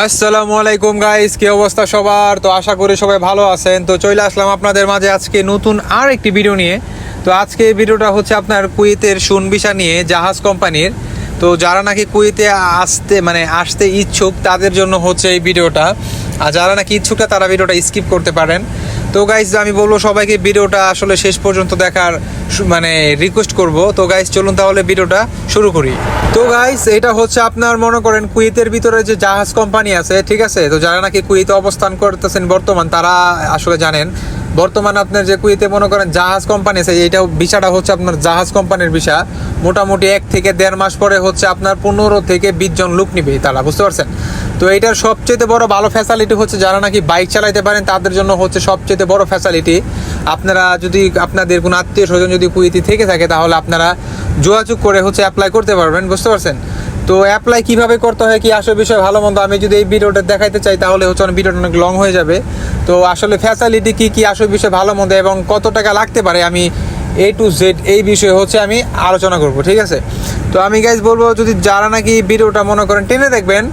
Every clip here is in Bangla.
আসসালামু আলাইকুম গাইস কি অবস্থা সবার? তো আশা করি সবাই ভালো আছেন। তো চলে আসলাম আপনাদের মাঝে আজকে নতুন আর একটি ভিডিও নিয়ে। তো আজকে ভিডিওটা হচ্ছে আপনার কুয়েতের সুনবিসা নিয়ে, জাহাজ কোম্পানির। তো যারা নাকি কুয়েতে আসতে মানে আসতে ইচ্ছুক, তাদের জন্য হচ্ছে এই ভিডিওটা আর যারা নাকি ইচ্ছুকটা তারা ভিডিওটা স্কিপ করতে পারেন। তো গাইস আমি বলব সবাইকে ভিডিওটা আসলে শেষ পর্যন্ত দেখার মানে রিকোয়েস্ট করব। তো গাইস চলুন তাহলে ভিডিওটা শুরু করি। তো গাইস এটা হচ্ছে আপনার মনে করেন কুয়েতের ভিতরে যে জাহাজ কোম্পানি আছে, ঠিক আছে? তো যারা নাকি কুয়েতে অবস্থান করতেছেন বর্তমান, তারা আসলে জানেন। বর্তমান আপনার যে কুয়েতে মনে করেন জাহাজ কোম্পানি আছে, এইটা ভিসাটা হচ্ছে আপনার জাহাজ কোম্পানির ভিসা। মোটামুটি এক থেকে দেড় মাস পরে হচ্ছে আপনার পনেরো থেকে বিশ জন লোক নিবে তারা বুঝতে পারছেন? তো এটার সবচেয়ে বড় ভালো ফ্যাসিলিটি হচ্ছে যারা নাকি বাইক চালাইতে পারেন, তাদের জন্য হচ্ছে সবচেয়ে বড় ফ্যাসিলিটি আপনারা যদি আপনাদের কোনো আত্মীয় স্বজন যদি কুয়েতি থেকে থাকে, তাহলে আপনারা যোগাযোগ করে হচ্ছে অ্যাপ্লাই করতে পারবেন, বুঝতে পারছেন? তো অ্যাপ্লাই কীভাবে করতে হয়, কি আসলে বিষয়, ভালো মন্দ, আমি যদি এই ভিডিওটা দেখাইতে চাই, তাহলে হচ্ছে অনেক ভিডিওটা অনেক লং হয়ে যাবে। তো আসলে ফ্যাসিলিটি কি কি আসলে বিষয়, ভালো মন্দ, এবং কত টাকা লাগতে পারে, আমি এ টু জেড এই বিষয়ে হচ্ছে আমি আলোচনা করব, ঠিক আছে? তো আমি গাইজ বলব, যদি যারা নাকি ভিডিওটা মনে করেন, টেনে দেখবেন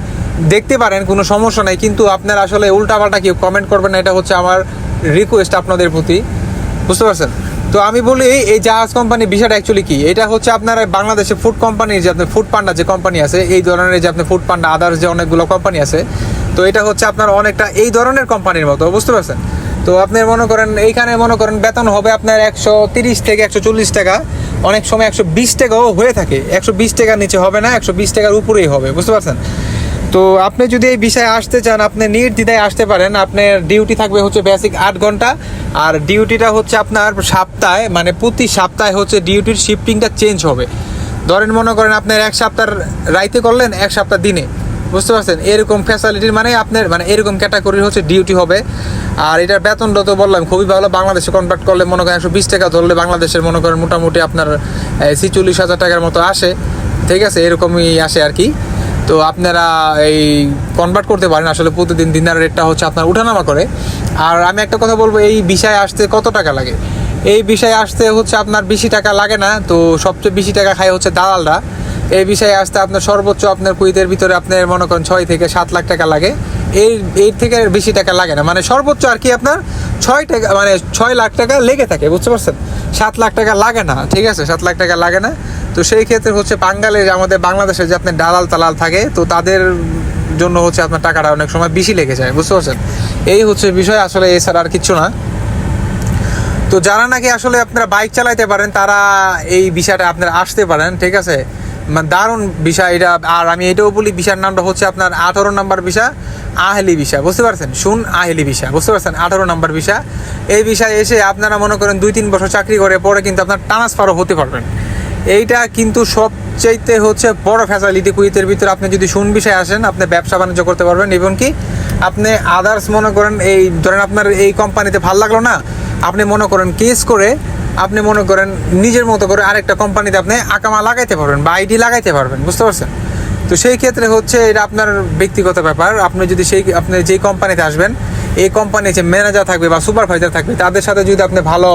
দেখতে পারেন, কোনো সমস্যা নাই, কিন্তু আপনারা আসলে উল্টাপাল্টা কেউ কমেন্ট করবেন না, এটা হচ্ছে আমার রিকোয়েস্ট আপনাদের প্রতি। বুঝতে পারছেন? তো আমি বলি, এই জাহাজ কোম্পানি বিষয়টা অ্যাকচুয়ালি কি? এটা হচ্ছে আপনার বাংলাদেশে ফুড কোম্পানির যে আপনার ফুড পান্ডা যে কোম্পানি আছে, এই ধরনের যে আপনার ফুড পান্ডা আদার্স যে অনেকগুলো কোম্পানি আছে, তো এটা হচ্ছে আপনার অনেকটা এই ধরনের কোম্পানির মতো, বুঝতে পারছেন? তো আপনি মনে করেন, এইখানে মনে করেন বেতন হবে আপনার একশো তিরিশ থেকে একশো চল্লিশ টাকা, অনেক সময় একশো বিশ টাকাও হয়ে থাকে, একশো বিশ টাকার নিচে হবে না, একশো বিশ টাকার উপরেই হবে, বুঝতে পারছেন? তো আপনি যদি এই বিষয়ে আসতে চান, আপনি নির্দ্বিধায় আসতে পারেন। আপনার ডিউটি থাকবে হচ্ছে বেসিক আট ঘণ্টা। আর ডিউটিটা হচ্ছে আপনার সপ্তাহে মানে প্রতি সপ্তাহে হচ্ছে ডিউটির শিফটিংটা চেঞ্জ হবে। ধরেন মনে করেন আপনার এক সপ্তাহ রাইতে করলেন, এক সপ্তাহ দিনে। বুঝতে পারছেন? এরকম ফ্যাসিলিটির মানে আপনার মানে এরকম ক্যাটাগরির হচ্ছে ডিউটি হবে। আর এটার বেতনটা তো বললাম, খুবই ভালো। বাংলাদেশে কনভার্ট করলে মনে করেন একশো বিশ টাকা ধরলে বাংলাদেশের মনে করেন মোটামুটি আপনার ছিচল্লিশ হাজার টাকার মতো আসে। ঠিক আছে? এরকমই আসে আর কি। তো আপনারা এই কনভার্ট করতে পারেন। আসলে প্রতিদিন দিনার রেটটা হচ্ছে আপনার উঠানামা করে। আর আমি একটা কথা বলব, এই বিষয়ে আসতে কত টাকা লাগে? এই বিষয়ে আসতে হচ্ছে আপনার বেশি টাকা লাগে না, তো সবচেয়ে বেশি টাকা খায় হচ্ছে দালালরা। এই বিষয়ে আসতে আপনার সর্বোচ্চ আপনার কুইতের ভিতরে আপনার মনে করেন ছয় থেকে সাত লাখ টাকা লাগে। এই এর থেকে বেশি টাকা লাগে না। মানে সর্বোচ্চ আর কি আপনার ছয় টাকা মানে ছয় লাখ টাকা লেগে থাকে, বুঝতে পারছেন? সাত লাখ টাকা লাগে না, ঠিক আছে? সাত লাখ টাকা লাগে না। তো সেই ক্ষেত্রে হচ্ছে বাঙ্গালের আমাদের বাংলাদেশে যে আপনার দালাল তালাল থাকে, তো তাদের জন্য হচ্ছে আপনার টাকাটা অনেক সময় বেশি লেগে যায়, বুঝতে পারছেন? এই হচ্ছে বিষয়, আসলে এছাড়া আর কিচ্ছু না। তো যারা নাকি আসলে আপনারা বাইক চালাইতে পারেন, তারা এই বিষয়টা আপনারা আসতে পারেন, ঠিক আছে? দারুণ বিষয় এটা। আর আমি এটাও বলি, বিষয়ের নামটা হচ্ছে আপনার আঠারো নাম্বার বিষয়, আহেলি বিষয়। বুঝতে পারছেন? শুন, আহেলি বিষয়। বুঝতে পারছেন? আঠারো নাম্বার বিষয়। এই বিষয়ে এসে আপনারা মনে করেন দুই তিন বছর চাকরি করে, পরে কিন্তু আপনার ট্রান্সফারও হতে পারবেন। এইটা কিন্তু সবচাইতে হচ্ছে বড় ফ্যাসিলিটি কুইতের ভিতরে আপনি যদি শুন বিষয়ে আসেন, আপনি ব্যবসা বাণিজ্য করতে পারবেন। এবং কি, আপনি আদার্স মনে করেন এই, ধরেন আপনার এই কোম্পানিতে ভালো লাগল না, আপনি মনে করেন কেস করে আপনি মনে করেন নিজের মতো করে আরেকটা কোম্পানিতে আপনি আকামা লাগাইতে পারবেন বা আইডি লাগাইতে পারবেন, বুঝতে পারছেন? তো সেই ক্ষেত্রে হচ্ছে এটা আপনার ব্যক্তিগত ব্যাপার। আপনি যদি সেই, আপনি যেই কোম্পানিতে আসবেন, এই কোম্পানি যে ম্যানেজার থাকবে বা সুপারভাইজার থাকবে, তাদের সাথে যদি আপনি ভালো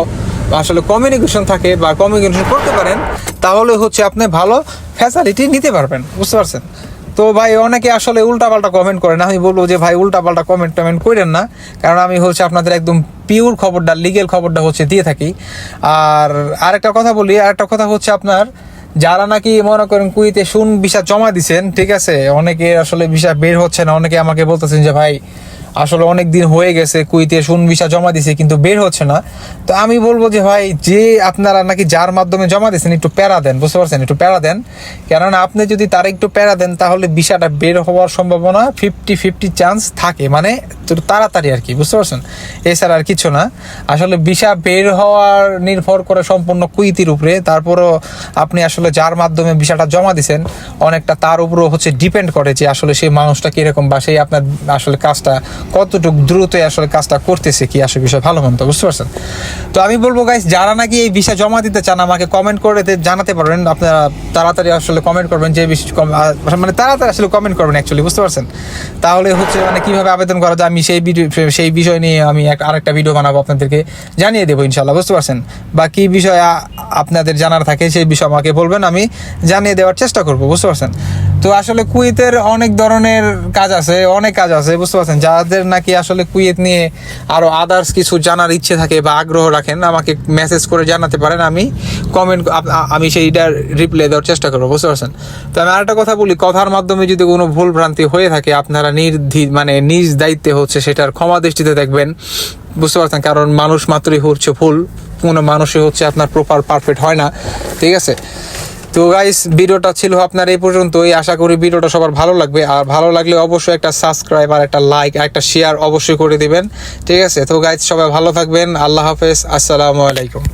আসলে কমিউনিকেশন থাকে বা কমিউনিকেশন করতে পারেন, তাহলে হচ্ছে আপনি ভালো ফ্যাসিলিটি নিতে পারবেন, বুঝতে পারছেন? তো ভাই, অনেকে আসলে উল্টাপাল্টা কমেন্ট করেন। আমি বলব যে, ভাই, উল্টাপাল্টা কমেন্ট টমেন্ট করেন না। কারণ আমি হচ্ছে আপনাদের একদম পিওর খবরটা লিগেল খবরটা হচ্ছে দিয়ে থাকি। আর আরেকটা কথা বলি, আরেকটা কথা হচ্ছে আপনার, যারা নাকি মনে করেন কুইতে শুন ভিসা জমা দিছেন, ঠিক আছে? অনেকে আসলে ভিসা বের হচ্ছে না, অনেকে আমাকে বলতেছেন যে, ভাই আসলে অনেক দিন হয়ে গেছে কুইতে শুন ভিসা জমা দিছে, কিন্তু বের হচ্ছে না। তো আমি বলব যে ভাই, যে আপনারা নাকি যার মাধ্যমে জমা দিয়েছেন, একটু প্যারা দেন, বুঝতে পারছেন? একটু প্যারা দেন। কেননা আপনি যদি তার একটু প্যারা দেন, তাহলে ভিসাটা বের হওয়ার সম্ভাবনা ফিফটি ফিফটি চান্স থাকে। মানে তাড়াতাড়ি আর কি, বুঝতে পারছেন? এছাড়া আর কিছু না। আসলে ভিসা বের হওয়ার নির্ভর করে সম্পূর্ণ কুইতির উপরে। তারপরও আপনি আসলে যার মাধ্যমে ভিসাটা জমা দিছেন অনেকটা তার উপরও হচ্ছে ডিপেন্ড করে যে আসলে সেই মানুষটা কীরকম বা সেই আপনার আসলে কাজটা কতটুকু দ্রুত আসলে কাজটা করতেছে কি আসলে বিষয় ভালো মন্দ, বুঝতে পারছেন? তো আমি বলব গাইস যারা নাকি এই ভিসা জমা দিতে চান, আমাকে কমেন্ট করে জানাতে পারবেন আপনারা তাড়াতাড়ি আসলে কমেন্ট করবেন, যে বিষয় মানে তাড়াতাড়ি আসলে কমেন্ট করবেন অ্যাকচুয়ালি বুঝতে পারছেন? তাহলে হচ্ছে মানে কীভাবে আবেদন করা যায়, আমি সেই ভিডিও সেই বিষয় নিয়ে আমি আরেকটা ভিডিও বানাবো আপনাদেরকে, জানিয়ে দেবো ইনশাল্লাহ বুঝতে পারছেন? বা কি বিষয় আপনাদের জানার থাকে, সেই বিষয় আমাকে বলবেন, আমি জানিয়ে দেওয়ার চেষ্টা করব, বুঝতে পারছেন? তো আসলে কুয়েতের অনেক ধরনের কাজ আছে, অনেক কাজ আছে, বুঝতে পারছেন? যাদের নাকি আসলে কুয়েত নিয়ে আরও আদার্স কিছু জানার ইচ্ছে থাকে বা আগ্রহ রাখেন, আমাকে মেসেজ করে জানাতে পারেন, আমি কমেন্ট আমি সেইটার রিপ্লাই দেওয়ার চেষ্টা করব, বুঝতে পারছেন? তো আমি আরেকটা কথা বলি, কথার মাধ্যমে যদি কোনো ভুল ভ্রান্তি হয়ে থাকে, আপনারা নির্ধি মানে নিজ দায়িত্বে হচ্ছে সেটার ক্ষমা দৃষ্টিতে দেখবেন, বুঝতে পারছেন? কারণ মানুষ মাত্রই হচ্ছে ভুল, কোনো মানুষই হচ্ছে আপনার প্রপার পারফেক্ট হয় না, ঠিক আছে? তো গাইস ভিডিওটা ছিল আপনার এই পর্যন্তই। আশা করি ভিডিওটা সবার ভালো লাগবে। আর ভালো লাগলে অবশ্যই একটা সাবস্ক্রাইব আর একটা লাইক আর একটা শেয়ার অবশ্যই করে দিবেন। ঠিক আছে? তো গাইস সবাই ভালো থাকবেন। আল্লাহ হাফেজ। আসসালামু আলাইকুম।